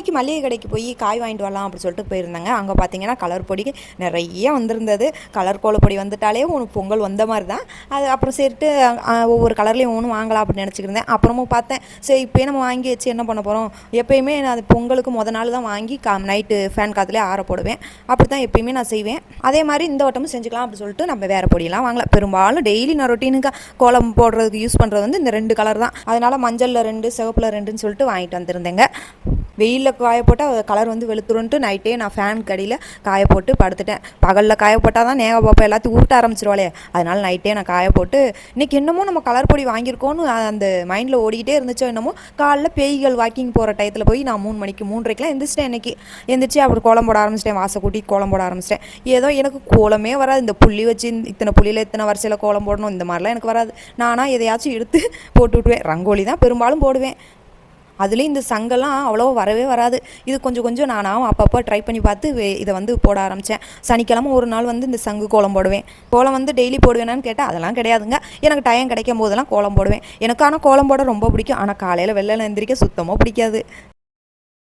அன்றைக்கி மளிகை கடைக்கு போய் காய் வாங்கிட்டு வரலாம் அப்படி சொல்லிட்டு போயிருந்தாங்க. அங்கே பார்த்தீங்கன்னா கலர் பொடி நிறைய வந்திருந்தது. கலர் கோலப்பொடி வந்துட்டாலே உனக்கு பொங்கல் வந்த மாதிரி தான் அது அப்புறம் சரிட்டு ஒவ்வொரு கலர்லேயும் ஒன்று வாங்கலாம் அப்படின்னு நினச்சிக்கிருந்தேன் அப்புறமும் பார்த்தேன். சரி இப்போயே நம்ம வாங்கி வச்சு என்ன பண்ண போகிறோம் எப்போயுமே நான் அது பொங்கலுக்கு முத நாள் தான் வாங்கி கா நைட்டு ஃபேன் காற்றுலேயே ஆற போடுவேன். அப்படி தான் எப்பயுமே நான் செய்வேன். அதே மாதிரி இந்த வட்டமும் செஞ்சுக்கலாம் அப்படின்னு சொல்லிட்டு நம்ம வேறு பொடியெல்லாம் வாங்கல. பெரும்பாலும் டெய்லி நான் ரொட்டீனுக்கு கோலம் போடுறதுக்கு யூஸ் பண்ணுறது வந்து இந்த ரெண்டு கலர் தான். அதனால் மஞ்சளில் ரெண்டு சிவப்பில் ரெண்டுன்னு சொல்லிட்டு வாங்கிட்டு வந்திருந்தேங்க. வெயிலில் காய போட்டால் கலர் வந்து வெளுத்துருன்ட்டு நைட்டே நான் ஃபேன் கடியில் காய போட்டு படுத்துட்டேன். பகலில் காய போட்டால் தான் நேக பாப்பா எல்லாத்தையும் உருட்ட ஆரம்பிச்சிருவாளே. அதனால் நைட்டே நான் காய போட்டு இன்றைக்கி என்னமோ நம்ம கலர் பொடி வாங்கியிருக்கோன்னு அந்த மைண்டில் ஓடிக்கிட்டே இருந்துச்சோ என்னமோ காலைல பேய்கள் வாக்கிங் போகிற டயத்தில் போய் நான் மூணு மணிக்கு மூன்றரைக்கெலாம் எந்திரிச்சிட்டேன் இன்றைக்கி எந்திரிச்சு அப்புறம் கோலம் போட ஆரம்பிச்சிட்டேன் வாசை கூட்டி கோலம் போட ஆரம்பிச்சிட்டேன். ஏதோ எனக்கு கோலமே வராது. இந்த புள்ளி வச்சு இந்த- இத்தனை புள்ளியில் இத்தனை வரிசையில் கோலம் போடணும் இந்த மாதிரிலாம் எனக்கு வராது. நானாக எதையாச்சும் எடுத்து போட்டு விட்டுவேன் ரங்கோலி தான் பெரும்பாலும் போடுவேன். அதுலேயும் இந்த சங்கெல்லாம் அவ்வளோ வரவே வராது. இது கொஞ்சம் கொஞ்சம் நானாகவும் அப்பப்போ ட்ரை பண்ணி பார்த்து வே- இதை வந்து போட ஆரம்பித்தேன் சனிக்கிழமை ஒரு நாள் வந்து இந்த சங்கு கோலம் போடுவேன். கோலம் வந்து டெய்லி போடுவேனான்னு கேட்டால் அதெல்லாம் கிடையாதுங்க. எனக்கு டைம் கிடைக்கும் போதெல்லாம் கோலம் போடுவேன். எனக்கு ஆனால் கோலம் போட ரொம்ப பிடிக்கும். ஆனால் காலையில் வெளில எந்திரிக்க சுத்தமாக பிடிக்காது.